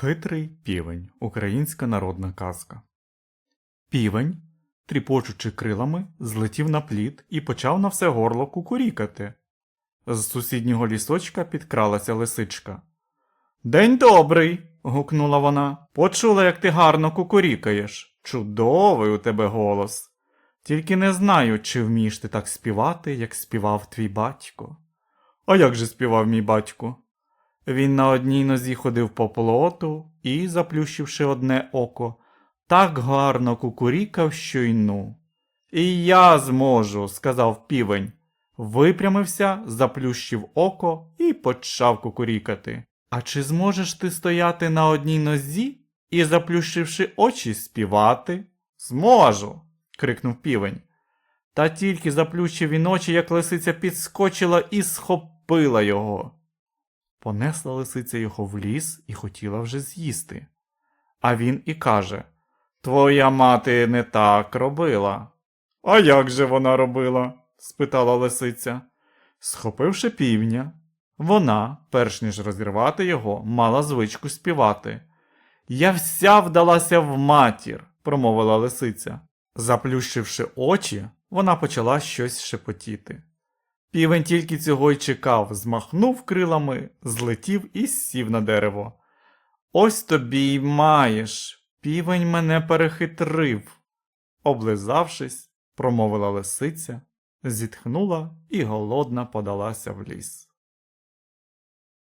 Хитрий півень. Українська народна казка. Півень, тріпочучи крилами, злетів на плід і почав на все горло кукурікати. З сусіднього лісочка підкралася лисичка. День добрий. гукнула вона. Почула, як ти гарно кукурікаєш. Чудовий у тебе голос. Тільки не знаю, чи вмієш ти так співати, як співав твій батько. А як же співав мій батько? Він на одній нозі ходив по плоту і, заплющивши одне око, так гарно кукурікав, що й ну. І я зможу, сказав півень. Випрямився, заплющив око і почав кукурікати. А чи зможеш ти стояти на одній нозі і, заплющивши очі, співати? Зможу. крикнув півень. Та тільки заплющив він очі, як лисиця підскочила і схопила його. Понесла лисиця його в ліс і хотіла вже з'їсти. А він і каже Твоя мати не так робила. А як же вона робила? спитала лисиця. Схопивши півня, вона, перш ніж розірвати його, мала звичку співати. Я вся вдалася в матір, промовила лисиця. Заплющивши очі, вона почала щось шепотіти. Півень тільки цього й чекав, змахнув крилами, злетів і сів на дерево. Ось тобі й маєш. Півень мене перехитрив. Облизавшись, промовила лисиця, зітхнула і голодна подалася в ліс.